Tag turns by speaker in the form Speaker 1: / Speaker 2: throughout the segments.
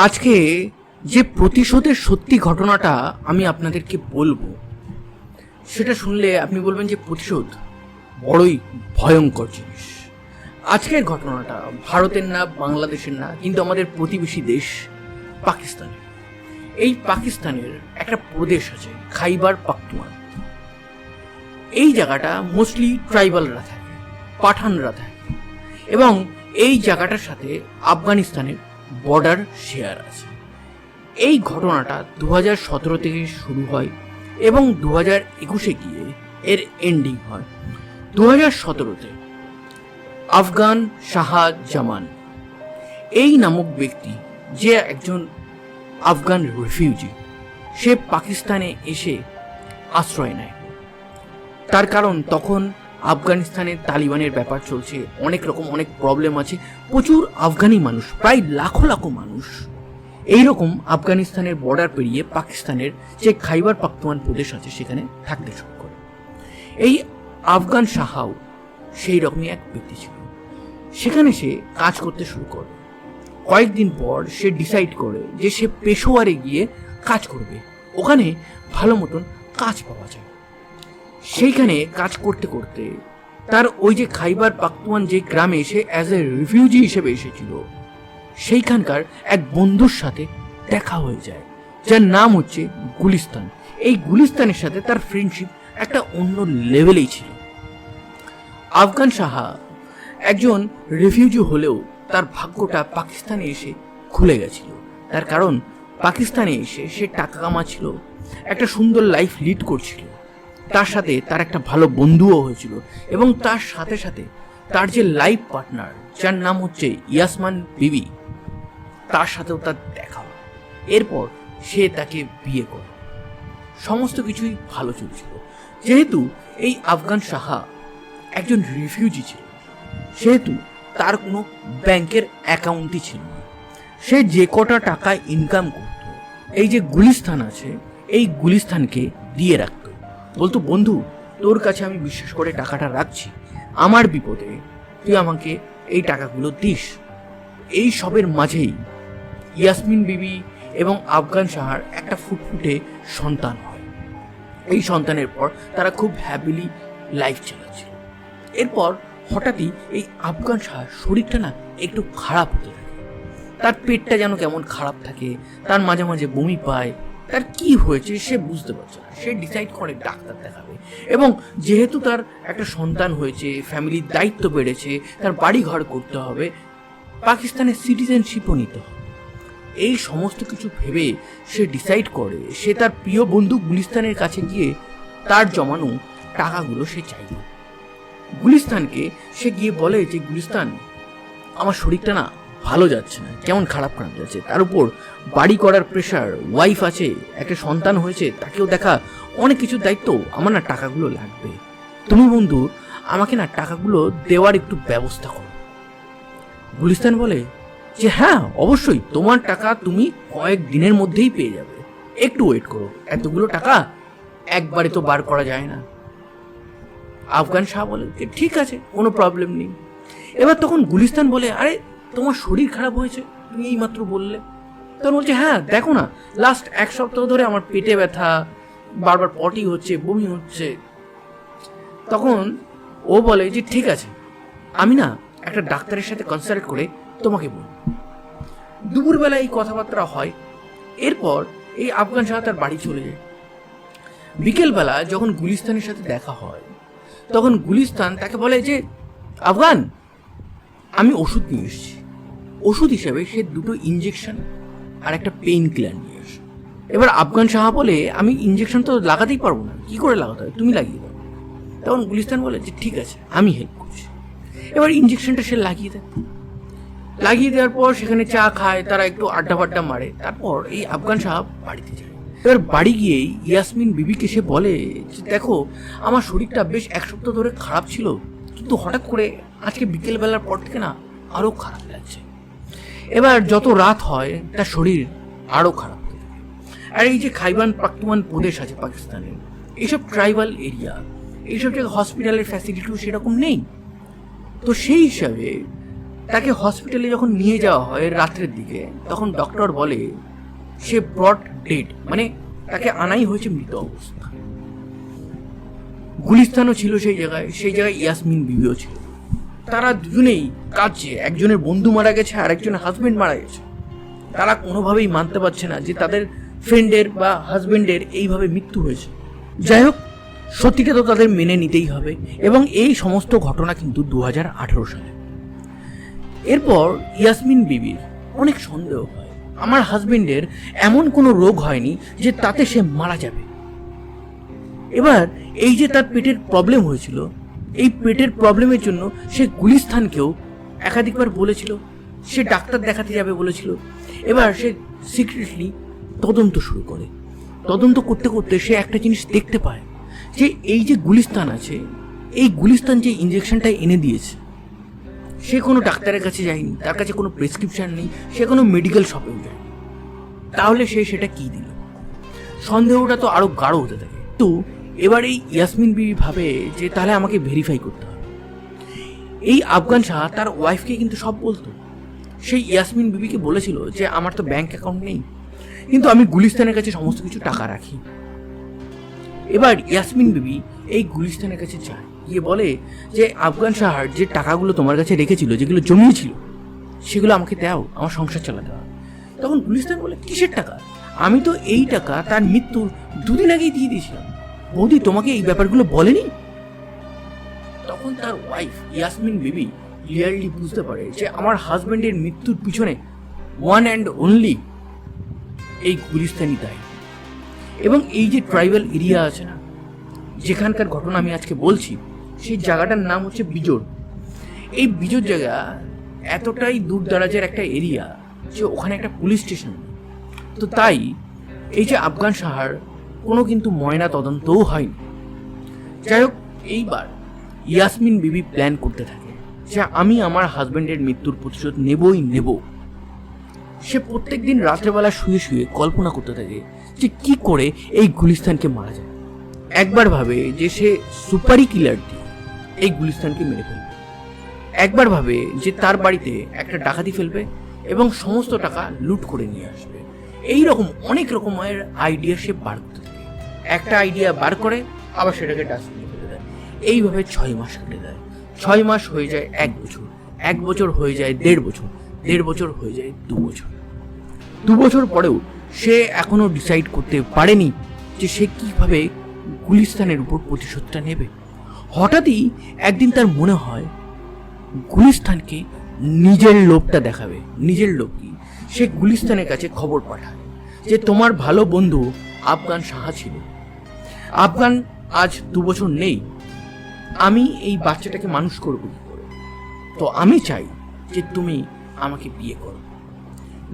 Speaker 1: আজকে যে প্রতিশোধের সত্যি ঘটনাটা আমি আপনাদেরকে বলব, সেটা শুনলে আপনি বলবেন যে প্রতিশোধ বড়ই ভয়ঙ্কর জিনিস। আজকের ঘটনাটা ভারতের না, বাংলাদেশের না, কিন্তু আমাদের প্রতিবেশী দেশ পাকিস্তানের। এই পাকিস্তানের একটা প্রদেশ আছে, খাইবার পাখতুয়ান। এই জায়গাটা মোস্টলি ট্রাইবালরা থাকে, পাঠানরা থাকে। এবং এই জায়গাটার সাথে আফগানিস্তানের বর্ডার শেয়ার আছে। এই ঘটনাটা দু হাজার সতেরো থেকে শুরু হয় এবং দু হাজার একুশে গিয়ে এর এন্ডিং হয়। দু হাজার সতেরোতে আফগান শাহজামান, এই নামক ব্যক্তি যে একজন আফগান রিফিউজি সে পাকিস্তানে এসে আশ্রয় নেয়। তার কারণ তখন আফগানিস্তানে তালিবানের ব্যাপার চলছে। অনেক রকম, অনেক প্রবলেম আছে। প্রচুর আফগানি মানুষ, প্রায় লাখো লাখো মানুষ। এই রকম আফগানিস্তানের বর্ডার পেরিয়ে পাকিস্তানের যে খাইবার পাখতুয়ান প্রদেশ আছে, সেখানে থাকতে শুরু করে। এই আফগান সাহাও সেই রকমই এক ব্যক্তি ছিল। সেখানে সে কাজ করতে শুরু করে। কয়েকদিন পর সে ডিসাইড করে যে সে পেশোয়ারে গিয়ে কাজ করবে। ওখানে ভালো মতন কাজ পাওয়া যায়। সেইখানে কাজ করতে করতে তার ওই যে খাইবার পাখতুয়ান যে গ্রামে সে অ্যাজ এ রিফিউজি হিসেবে এসেছিল, সেইখানকার এক বন্ধুর সাথে দেখা হয়ে যায়, যার নাম হচ্ছে গুলিস্তান। এই গুলিস্তানের সাথে তার ফ্রেন্ডশিপ একটা অন্য লেভেলেই ছিল। আফগান সাহা একজন রেফিউজি হলেও তার ভাগ্যটা পাকিস্তানে এসে খুলে গেছিল। তার কারণ, পাকিস্তানে এসে সে টাকা কামাচ্ছিল, একটা সুন্দর লাইফ লিড করছিল। তার সাথে তার একটা ভালো বন্ধুও হয়েছিল এবং তার সাথে সাথে তার যে লাইফ পার্টনার যার নাম হচ্ছে ইয়াসমান বিবি, তার সাথেও তার দেখা হয়। এরপর সে তাকে বিয়ে করে। সমস্ত কিছুই ভালো চলছিল। যেহেতু এই আফগান সাহা একজন রিফিউজি ছিল, সেহেতু তার কোনো ব্যাংকের অ্যাকাউন্টই ছিল না। সে যে কটা টাকা ইনকাম করত, এই যে গুলিস্তান আছে, এই গুলিস্তানকে দিয়ে রাখত। বলতো, বন্ধু, তোর কাছে আমি বিশ্বাস করে টাকাটা রাখছি। আমার বিপদে তুই আমাকে এই টাকাগুলো দিস। এই সবের মাঝেই ইয়াসমিন বিবি এবং আফগান সাহার একটা ফুটফুটে সন্তান হয়। এই সন্তানের পর তারা খুব হ্যাপিলি লাইফ চালাচ্ছিল এরপর হঠাৎই এই আফগান শাহ শরীরটা না একটু খারাপ হতে থাকে। তার পেটটা যেন কেমন খারাপ থাকে, তার মাঝে মাঝে বমি পায় তার কি হয়েছে সে বুঝতে পারছে না। সে ডিসাইড করে ডাক্তার দেখাবে। এবং যেহেতু তার একটা সন্তান হয়েছে ফ্যামিলির দায়িত্ব বেড়েছে, তার বাড়ি ঘর করতে হবে, পাকিস্তানের সিটিজেনশিপও নিতে হবে। এই সমস্ত কিছু ভেবে সে ডিসাইড করে, সে তার প্রিয় বন্ধু গুলিস্তানের কাছে গিয়ে তার জমানো টাকাগুলো সে চাইবে গুলিস্তানকে সে গিয়ে বলে যে, গুলিস্তান, আমার শরীরটা না ভালো যাচ্ছে না, কেমন খারাপ খারাপ যাচ্ছে। তার উপর বাড়ি করার প্রেশার ওয়াইফ আছে, একটা সন্তান হয়েছে, তাকেও দেখা অনেক কিছুর দায়িত্ব, আমার না টাকাগুলো লাগবে। তুমি বন্ধু, আমাকে না টাকাগুলো দেওয়ার একটু ব্যবস্থা করো। গুলিস্তান বলে যে হ্যাঁ অবশ্যই, তোমার টাকা তুমি কয়েক দিনের মধ্যেই পেয়ে যাবে। একটু ওয়েট করো, এতগুলো টাকা একবারে তো বার করা যায় না। আফগান শাহ বলে ঠিক আছে, কোনো প্রবলেম নেই। এবার তখন গুলিস্তান বলে, আরে তোমার শরীর খারাপ হয়েছে? তুমি এই মাত্র বললে তখন বলছে হ্যাঁ দেখো না লাস্ট এক সপ্তাহ ধরে আমার পেটে ব্যথা, বারবার পটি হচ্ছে, বমি হচ্ছে। তখন ও বলে যে, ঠিক আছে, আমি না একটা ডাক্তারের সাথে কনসাল্ট করে তোমাকে বলব। দুপুরবেলা এই কথাবার্তা হয়, এরপর এই আফগান শাহ তার বাড়ি চলে যায়। বিকেলবেলা যখন গুলিস্তানের সাথে দেখা হয়, তখন গুলিস্তান তাকে বলে যে, আফগান, আমি ওষুধ নিয়ে এসেছি। ওষুধ হিসেবে সে দুটো ইঞ্জেকশন আর একটা পেইন কিলার নিয়ে আসে। এবার আফগান শাহ বলে, আমি ইঞ্জেকশন তো লাগাতেই পারব না। কি করে লাগাতে হবে তুমি লাগিয়ে দাও। তখন গুলিস্তান বলে যে, ঠিক আছে, আমি হেল্প করছি। এবার ইঞ্জেকশনটা সে লাগিয়ে দেয়। লাগিয়ে দেওয়ার পর সেখানে চা খায়, তারা একটু আড্ডা ফাড্ডা মারে। তারপর এই আফগান সাহেব বাড়িতে যায়। এবার বাড়ি গিয়েই ইয়াসমিন বিবিকে সে বলে যে, দেখো, আমার শরীরটা বেশ এক সপ্তাহ ধরে খারাপ ছিল, কিন্তু হঠাৎ করে আজকে বিকেলবেলার পর থেকে না আরও খারাপ লাগছে। এবার যত রাত হয়, তার শরীর আরও খারাপ হতে থাকে আর এই যে খাইবান পাখতুয়ান প্রদেশ আছে পাকিস্তানের এইসব ট্রাইবাল এরিয়া, এইসব জায়গায় হসপিটালের ফ্যাসিলিটিও সেরকম নেই। তো সেই হিসাবে তাকে হসপিটালে যখন নিয়ে যাওয়া হয় রাত্রের দিকে, তখন ডক্টর বলে, সে ব্রড ডেড মানে তাকে আনাই হয়েছে মৃত অবস্থা গুলিস্তানও ছিল সেই জায়গায় সেই জায়গায় ইয়াসমিন বিবিও ছিল। তারা দুজনেই কাজে একজনের বন্ধু মারা গেছে আর একজনের হাজবেন্ড মারা গেছে। তারা কোনোভাবেই মানতে পারছে না যে তাদের ফ্রেন্ডের বা হাজবেন্ডের এইভাবে মৃত্যু হয়েছে। যাই হোক, সত্যিটা তো তাদের মেনে নিতেই হবে এবং এই সমস্ত ঘটনা কিন্তু দু হাজার আঠেরো সালে। এরপর ইয়াসমিন বিবির অনেক সন্দেহ হয়। আমার হাজবেন্ডের এমন কোনো রোগ হয়নি যে তাতে সে মারা যাবে। এবার এই যে তার পেটের প্রবলেম হয়েছিল এই পেটের প্রবলেমের জন্য সে গুলিস্থানকেও একাধিকবার বলেছিল, সে ডাক্তার দেখাতে যাবে বলেছিল। এবার সে সিক্রেটলি তদন্ত শুরু করে। তদন্ত করতে করতে সে একটা জিনিস দেখতে পায়, যে এই যে গুলিস্তান আছে, এই গুলিস্তান যে ইঞ্জেকশনটা এনে দিয়েছে, সে কোনো ডাক্তারের কাছে যায়নি, তার কাছে কোনো প্রেসক্রিপশন নেই, সে কোনো মেডিকেল শপেও যায়নি। তাহলে সে সেটা কি দিল? সন্দেহটা তো আরও গাঢ় হতে থাকে। তো এবার এই ইয়াসমিন বিবি ভাবে যে তাহলে আমাকে ভেরিফাই করতে হবে। এই আফগান শাহ তার ওয়াইফকে কিন্তু সব বলতো। সেই ইয়াসমিন বিবিকে বলেছিল যে, আমার তো ব্যাংক অ্যাকাউন্ট নেই, কিন্তু আমি গুলিস্তানের কাছে সমস্ত কিছু টাকা রাখি। এবার ইয়াসমিন বিবি এই গুলিস্তানের কাছে যায়। গিয়ে বলে যে, আফগান শাহার যে টাকাগুলো তোমার কাছে রেখেছিল, যেগুলো জমিয়েছিল, সেগুলো আমাকে দাও, আমার সংসার চালাতে হবে। তখন গুলিস্তান বলে, কিসের টাকা? আমি তো এই টাকা তার মৃত্যুর দুদিন আগেই দিয়ে দিয়েছিলাম। বৌদি তোমাকে এই ব্যাপারগুলো বলেনি? তখন তার ওয়াইফ ইয়াসমিন বিবি ক্লিয়ারলি বুঝতে পারে যে আমার হাজব্যান্ডের মৃত্যুর পিছনে ওয়ান অ্যান্ড অনলি এই গুলিস্তানি দায়ী। এবং এই যে ট্রাইবাল এরিয়া আছে না, যেখানকার ঘটনা আমি আজকে বলছি, সেই জায়গাটার নাম হচ্ছে বিজোর এই বিজোর জায়গা এতটাই দূর দারাজের একটা এরিয়া যে ওখানে একটা পুলিশ স্টেশন তো তাই এই যে আফগান সাহার কোনো কিন্তু ময়না তদন্তও হয়নি। যাই হোক, এইবার ইয়াসমিন বিবি প্ল্যান করতে থাকে যে আমি আমার হাজব্যান্ডের মৃত্যুর প্রতিশোধ নেবই নেব। সে প্রত্যেক দিন রাত্রেবেলা শুয়ে শুয়ে কল্পনা করতে থাকে যে কি করে এই গুলিস্তানকে মারা যায়। একবার ভাবে যে সে সুপারি কিলার দিয়ে এই গুলিস্তানকে মেরে ফেলবে। একবার ভাবে যে তার বাড়িতে একটা ডাকাতি ফেলবে এবং সমস্ত টাকা লুট করে নিয়ে আসবে। এই রকম অনেক রকমের আইডিয়া সে বার একটা আইডিয়া বার করে আবার সেটাকে ডাস্টবিনে ফেলে দেয়। এইভাবে ছয় মাস কেটে দেয় ছয় মাস হয়ে যায় এক বছর। এক বছর হয়ে যায় দেড় বছর। দেড় বছর হয়ে যায় দু বছর। দু বছর পরেও সে এখনও ডিসাইড করতে পারেনি যে সে কীভাবে গুলিস্তানের উপর প্রতিশোধটা নেবে। হঠাৎই একদিন তার মনে হয়, গুলিস্তানকে নিজের লোভটা দেখাবে। নিজের লোভ কি? সে গুলিস্তানের কাছে খবর পাঠায় যে তোমার ভালো বন্ধু আফগান সাহা ছিল। আফগান আজ দু বছর নেই। আমি এই বাচ্চাটাকে মানুষ করব কি করে? তো আমি চাই যে তুমি আমাকে বিয়ে করো।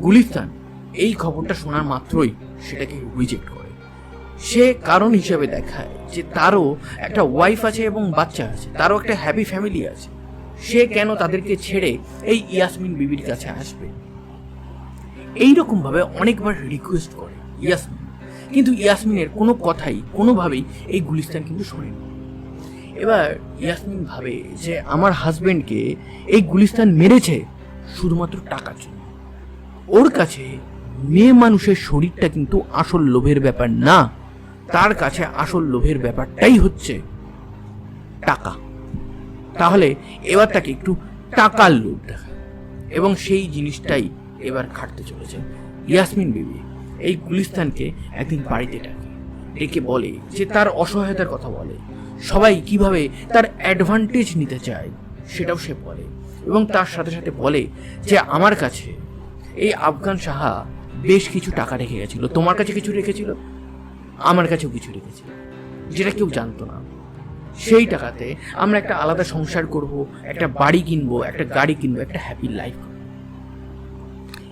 Speaker 1: গুলিস্তান, এই খবরটা শোনার মাত্রই সেটাকে রিজেক্ট করে। সে কারণ হিসেবে দেখায় যে তারও একটা ওয়াইফ আছে এবং বাচ্চা আছে, তারও একটা হ্যাপি ফ্যামিলি আছে। সে কেন তাদেরকে ছেড়ে এই ইয়াসমিন বিবির কাছে আসবে? এইরকম ভাবে অনেকবার রিকোয়েস্ট করে ইয়াসমিন। কিন্তু ইয়াসমিনের কোনো কথাই, কোনোভাবেই এই গুলিস্তান কিন্তু শোনেনি। এবার ইয়াসমিন ভাবে যে আমার হাজবেন্ডকে এই গুলিস্তান মেরেছে শুধুমাত্র টাকার জন্য। ওর কাছে মেয়ে মানুষের শরীরটা কিন্তু আসল লোভের ব্যাপার না, তার কাছে আসল লোভের ব্যাপারটাই হচ্ছে টাকা। তাহলে এবার তাকে একটু টাকার লোভ দেখা। এবং সেই জিনিসটাই এবার খাটতে চলেছে ইয়াসমিন বিবি। এই গুলিস্তানকে একদিন বাড়িতে ডাকে। ডেকে বলে যে তার অসহায়তার কথা বলে। সবাই কীভাবে তার অ্যাডভান্টেজ নিতে চায়, সেটাও সে বলে এবং তার সাথে সাথে বলে যে, আমার কাছে এই আফগান সাহা বেশ কিছু টাকা রেখে গেছিল। তোমার কাছে কিছু রেখেছিল? আমার কাছেও কিছু রেখেছিল যেটা কেউ জানতো না। সেই টাকাতে আমরা একটা আলাদা সংসার করব, একটা বাড়ি কিনবো, একটা গাড়ি কিনবো, একটা হ্যাপি লাইফ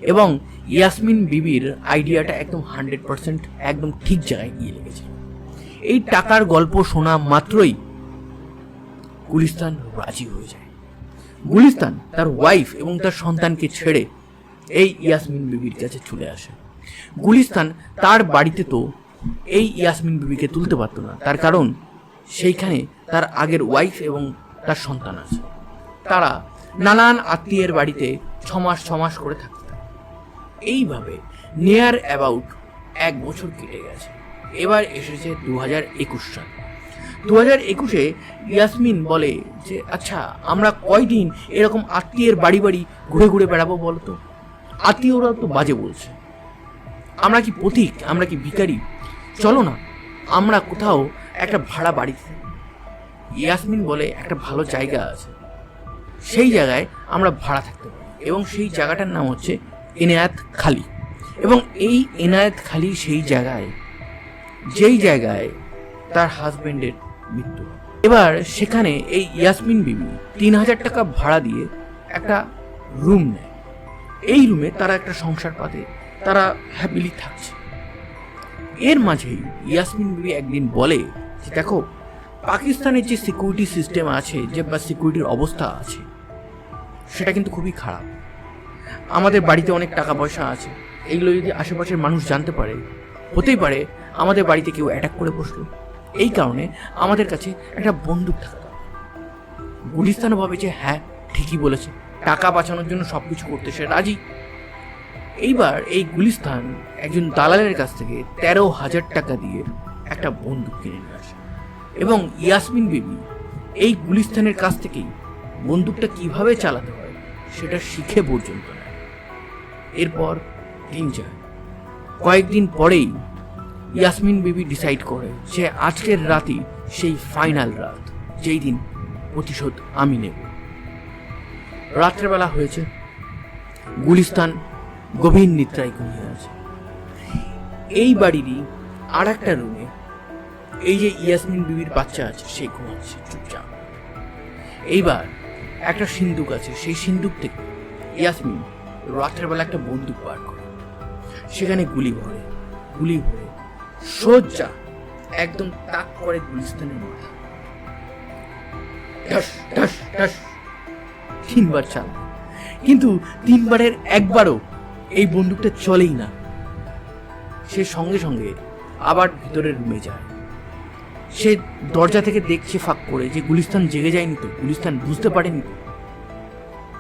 Speaker 1: এবং ইয়াসমিন বিবির আইডিয়াটা একদম হান্ড্রেড পার্সেন্ট, একদম ঠিক জায়গায় গিয়ে লেগেছে। এই টাকার গল্প শোনা মাত্রই গুলিস্তান রাজি হয়ে যায়। গুলিস্তান তার ওয়াইফ এবং তার সন্তানকে ছেড়ে এই ইয়াসমিন বিবির কাছে চলে আসে। গুলিস্তান তার বাড়িতে তো এই ইয়াসমিন বিবিকে তুলতে পারতো না, তার কারণ সেইখানে তার আগের ওয়াইফ এবং তার সন্তান আছে। তারা নানান আত্মীয়ের বাড়িতে ছমাস ছমাস করে থাকতে। থাকে এইভাবে নিয়ার অ্যাবাউট এক বছর কেটে গেছে। এবার এসেছে দু হাজার একুশ সাল। দু হাজার একুশে ইয়াসমিন বলে যে আচ্ছা আমরা কয়দিন এরকম আত্মীয়ের বাড়ি বাড়ি ঘুরে ঘুরে বেড়াবো বলতো? আত্মীয়রা তো বাজে বলছে। আমরা কি পথিক? আমরা কি ভিখারি? চলো না, আমরা কোথাও একটা ভাড়া থাকি। ইয়াসমিন বলে, একটা ভালো জায়গা আছে। সেই জায়গায় আমরা ভাড়া থাকতে পারি। এবং সেই জায়গাটার নাম হচ্ছে এনায়েত খালি। এবং এই এনায়েত খালি সেই জায়গায়, যেই জায়গায় তার হাজবেন্ডের মৃত্যু এবার সেখানে এই ইয়াসমিন বিবি তিন হাজার টাকা ভাড়া দিয়ে একটা রুম নেয়। এই রুমে তারা একটা সংসার পাতে, তারা হ্যাপিলি থাকছে। এর মাঝেই ইয়াসমিন বিবি একদিন বলে যে, দেখো, পাকিস্তানের যে সিকিউরিটি সিস্টেম আছে, যে বা সিকিউরিটির অবস্থা আছে, সেটা কিন্তু খুবই খারাপ। আমাদের বাড়িতে অনেক টাকা পয়সা আছে। এইগুলো যদি আশেপাশের মানুষ জানতে পারে, হতেই পারে আমাদের বাড়িতে কেউ অ্যাটাক করে বসল। এই কারণে আমাদের কাছে একটা বন্দুক থাকা দরকার। গুলিস্তানও ভাবে যে হ্যাঁ ঠিকই বলেছে। টাকা বাঁচানোর জন্য সব কিছু করতে সে রাজি। এইবার এই গুলিস্তান একজন দালালের কাছ থেকে তেরো হাজার টাকা দিয়ে একটা বন্দুক কিনে নিয়ে আসে। এবং ইয়াসমিন বেবি এই গুলিস্তানের কাছ থেকেই বন্দুকটা কীভাবে চালাতে হয়, সেটা শিখে পর্যন্ত নেয়। এরপর দিন যায়। কয়েকদিন পরেই ইয়াসমিন বিবি ডিসাইড করে যে আজকের রাতই সেই ফাইনাল রাত, যেই দিন প্রতিশোধ আমি নেব। রাত্রেবেলা হয়েছে, গুলিস্তান গভীর নিদ্রায় ঘুমিয়ে আছে। এই বাড়িরই আর একটা রুমে এই যে ইয়াসমিন বিবির বাচ্চা আছে, সে ঘুমাচ্ছে চুপচাপ। এইবার একটা সিন্দুক আছে, সেই সিন্দুক থেকে ইয়াসমিন রাত্রের বেলা একটা বন্দুক বার করে। সেখানে গুলি ভরে গুলি ভরে সোজা একদম তাক করে গুলিস্তানের মাথা তিনবার চাল কিন্তু তিনবারের একবারও এই বন্দুকটা চলেই না। সে সঙ্গে সঙ্গে আবার ভিতরের রুমে যায়। সে দরজা থেকে দেখছে ফাঁক করে যে গুলিস্তান জেগে যায়নি তো, গুলিস্তান বুঝতে পারেনি তো।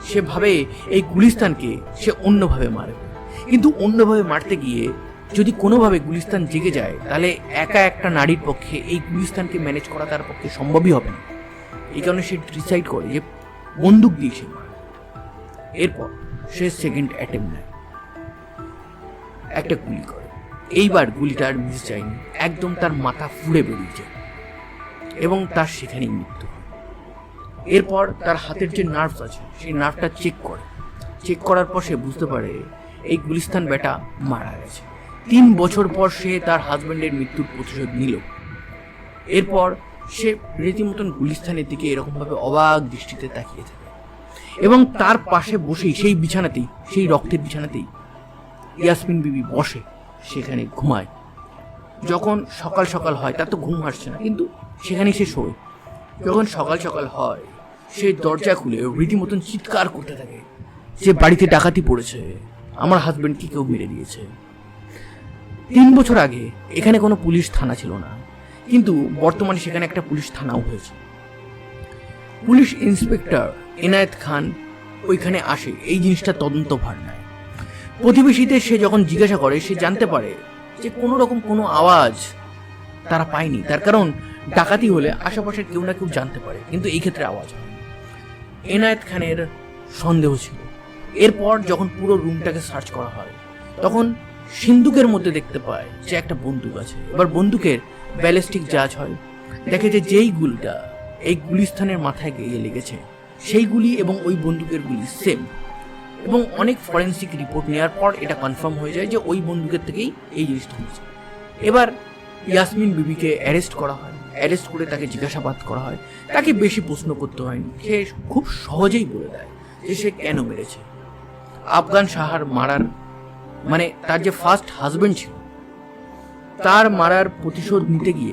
Speaker 1: সে ভাবে এই গুলিস্তানকে সে অন্যভাবে মারবে কিন্তু অন্যভাবে মারতে গিয়ে যদি কোনোভাবে গুলিস্তান জেগে যায়, তাহলে একা একটা নারীর পক্ষে এই গুলিস্তানকে ম্যানেজ করা তার পক্ষে সম্ভবই হবে না। এই কারণে সে ডিসাইড করে যে বন্দুক দিয়ে সে মারবে এরপর সে সেকেন্ড অ্যাটেম্প নেয়। একটা গুলি করে। এইবার গুলিটা আর মিস যায়নি। একদম তার মাথা ফুড়ে বেরিয়ে যায়। এবং তার সেখানেই মৃত্যু এরপর তার হাতের যে নার্ভস আছে, সেই নার্ভটা চেক করে। চেক করার পর সে বুঝতে পারে, এই গুলিস্তান বেটা মারা গেছে। তিন বছর পর সে তার হাজব্যান্ডের মৃত্যুর প্রতিশোধ নিল। এরপর সে রীতিমতন গুলিস্তানের দিকে এরকমভাবে অবাক দৃষ্টিতে তাকিয়ে থাকে। এবং তার পাশে বসেই, সেই বিছানাতেই, সেই রক্তের বিছানাতেই ইয়াসমিন বিবি বসে, সেখানে ঘুমায়। যখন সকাল সকাল হয়, তার তো ঘুম আসছে না, কিন্তু সেখানেই সে শোয়। যখন সকাল সকাল হয় সে দরজা খুলে রীতিমতন চিৎকার করতে থাকে। যে বাড়িতে ডাকাতি পড়েছে। আমার হাজবেন্ডকে কেউ মেরে দিয়েছে। তিন বছর আগে এখানে কোনো পুলিশ থানা ছিল না, কিন্তু বর্তমানে সেখানে একটা পুলিশ থানাও হয়েছে। পুলিশ ইন্সপেক্টর এনায়েত খান ওইখানে আসে, এই জিনিসটা তদন্ত ভার নেয়। প্রতিবেশীদের সে যখন জিজ্ঞাসা করে, সে জানতে পারে যে কোনো রকম কোনো আওয়াজ তারা পায়নি। তার কারণ ডাকাতি হলে আশেপাশের কেউ না কেউ জানতে পারে, কিন্তু এই ক্ষেত্রে আওয়াজ হয়। এনায়েত খানের সন্দেহ ছিল। এরপর যখন পুরো রুমটাকে সার্চ করা হয়, তখন সিন্দুকের মধ্যে দেখতে পায় যে একটা বন্দুক আছে। এবার বন্দুকের ব্যালিস্টিক জাজ হয়। দেখে যে যেই গুলিটা এই গুলিস্থানের মাথায় গিয়ে লেগেছে, সেই গুলি এবং ওই বন্দুকের গুলি সেম এবং অনেক ফরেন্সিক রিপোর্ট নেওয়ার পর এটা কনফার্ম হয়ে যায় যে ওই বন্দুকের থেকেই এই জিনিসটা হয়েছে। এবার ইয়াসমিন বিবিকে অ্যারেস্ট করা হয়। অ্যারেস্ট করে তাকে জিজ্ঞাসাবাদ করা হয়। তাকে বেশি প্রশ্ন করতে হয়নি। সে খুব সহজেই বলে দেয় যে সে কেন মেরেছে। আফগান সাহার মারার মানে তার যে ফার্স্ট হাজবেন্ড ছিল, তার মারার প্রতিশোধ নিতে গিয়ে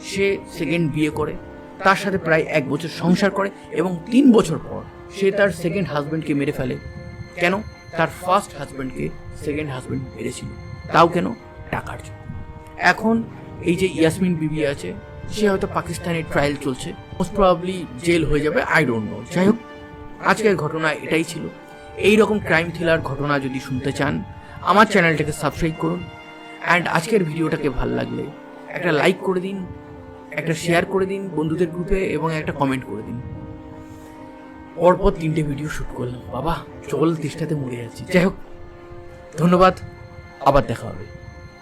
Speaker 1: সে সেকেন্ড বিয়ে করে, তার সাথে প্রায় এক বছর সংসার করে এবং তিন বছর পর সে তার সেকেন্ড হাজব্যান্ডকে মেরে ফেলে। কেন? তার ফার্স্ট হাজব্যান্ডকে সেকেন্ড হাজবেন্ড মেরেছিল। তাও কেন? টাকার জন্য। এখন এই যে ইয়াসমিন বিবি আছে সে হয়তো পাকিস্তানের ট্রায়াল চলছে। মোস্ট প্রবাবলি জেল হয়ে যাবে আই ডোন্ট নো যাই হোক, আজকের ঘটনা এটাই ছিল। এই রকম ক্রাইম থ্রিলার ঘটনা যদি শুনতে চান, আমার চ্যানেলটাকে সাবস্ক্রাইব করুন। অ্যান্ড আজকের ভিডিওটাকে ভালো লাগলে একটা লাইক করে দিন, একটা শেয়ার করে দিন বন্ধুদের গ্রুপে এবং একটা কমেন্ট করে দিন। পরপর তিনটে ভিডিও শ্যুট করলাম। বাবা, চল তেষ্টাতে মরে যাচ্ছি। যাই হোক, ধন্যবাদ। আবার দেখা হবে।